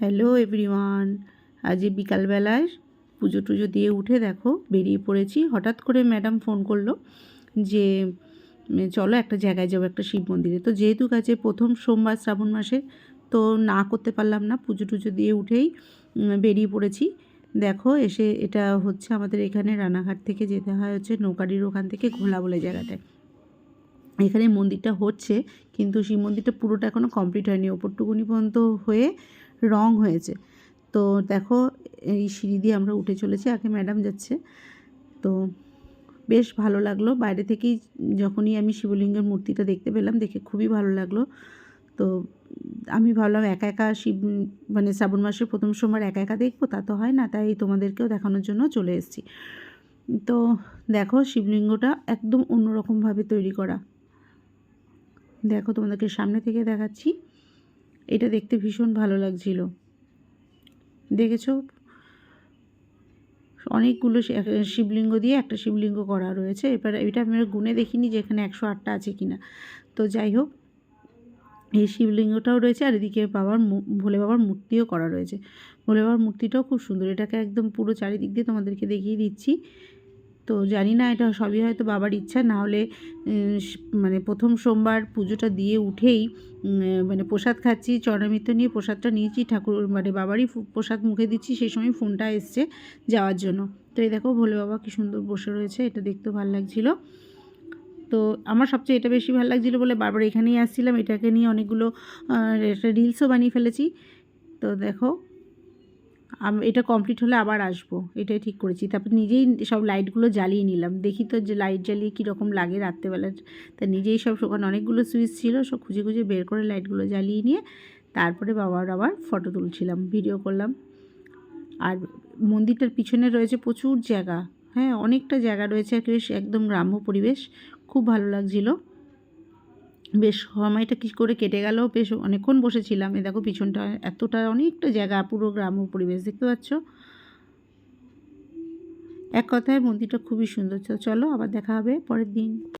Hello everyone, আজ বিকালবেলায় পুজো টুজো দিয়ে উঠে দেখো বেরিয়ে পড়েছি। হঠাৎ করে ম্যাডাম ফোন করল যে চলো একটা জায়গায় যাব, একটা শিব মন্দিরে। তো যেহেতু কাছে প্রথম সোমবার শ্রাবণ মাসে, তো না করতে পারলাম না। পুজো টুজো দিয়ে উঠেই বেরিয়ে পড়েছি। দেখো এসে এটা হচ্ছে আমাদের এখানে রানাঘাট থেকে যেতে হয় হচ্ছে নৌকারির ওখান থেকে ঘোলা বলে জায়গাটায়। এখানে মন্দিরটা হচ্ছে, কিন্তু শিব মন্দিরটা পুরোটা এখনও কমপ্লিট হয়নি। ওপরটুকুনি পর্যন্ত হয়ে রং হয়েছে। তো দেখো, এই সিঁড়ি দিয়ে আমরা উঠে চলেছি, আগে ম্যাডাম যাচ্ছে। তো বেশ ভালো লাগল। বাইরে থেকেই যখনই আমি শিবলিঙ্গের মূর্তিটা দেখতে পেলাম, দেখে খুবই ভালো লাগল। তো আমি ভাবলাম, একা একা শিব মানে শ্রাবণ মাসের প্রথম সোমবার একা একা দেখব? তা তো হয় না, তাই তোমাদেরকেও দেখানোর জন্য চলে এসেছি। তো দেখো, শিবলিঙ্গটা একদম অন্যরকমভাবে তৈরি করা। দেখো, তোমাদেরকে সামনে থেকে দেখাচ্ছি। এটা দেখতে ভীষণ ভালো লাগছিল। দেখেছ? অনেকগুলো শিবলিঙ্গ দিয়ে একটা শিবলিঙ্গ করা রয়েছে। এবার এটা আমি গুনে দেখিনি যে এখানে একশো আটটা আছে কিনা। তো যাই হোক, এই শিবলিঙ্গটাও রয়েছে আর এদিকে বাবার ভোলে বাবার মূর্তিও করা রয়েছে। ভোলে বাবার মূর্তিটাও খুব সুন্দর। এটাকে একদম পুরো চারিদিক দিয়ে তোমাদেরকে দেখিয়ে দিচ্ছি। তো জানি না, এটা সবই হয়তো বাবার ইচ্ছা, না হলে মানে প্রথম সোমবার পুজোটা দিয়ে উঠেই মানে প্রসাদ খাচ্ছি, চরণামৃত নিয়ে প্রসাদটা নিয়েছি, ঠাকুর মানে বাবারই প্রসাদ মুখে দিচ্ছি, সেই সময় ফোনটা এসছে যাওয়ার জন্য। তো এই দেখো ভোলে বাবা কী সুন্দর বসে রয়েছে, এটা দেখতেও ভালো লাগছিল। তো আমার সবচেয়ে এটা বেশি ভালো লাগছিল বলে বারবার এখানেই আসছিলাম, এটাকে নিয়ে অনেকগুলো একটা রিলসও বানিয়ে ফেলেছি। তো দেখো এটা কমপ্লিট হলে আবার আসব। এটাই ঠিক করেছি। তারপর নিজেই সব লাইটগুলো জ্বালিয়ে নিলাম। দেখি তো যে লাইট জ্বালিয়ে কীরকম লাগে রাত্রেবেলা। তা নিজেই সব ওখানে অনেকগুলো সুইচ ছিল, সব খুঁজে খুঁজে বের করে লাইটগুলো জ্বালিয়ে নিয়ে তারপরে বাবার আবার ফটো তুলছিলাম ভিডিও করলাম। আর মন্দিরটার পিছনে রয়েছে প্রচুর জায়গা। হ্যাঁ অনেকটা জায়গা রয়েছে বেশ একদম গ্রাম্য পরিবেশ। খুব ভালো লাগছিল। বেশ সময়টা কি করে কেটে গেল? বেশ অনেকক্ষণ বসেছিলাম। এ দেখো পিছনটা এতটা অনেকটা জায়গা, পুরো গ্রাম্য পরিবেশ, দেখতে পাচ্ছ? এক কথায় মন্দিরটা খুবই সুন্দর। চলো আবার দেখা হবে পরের দিন।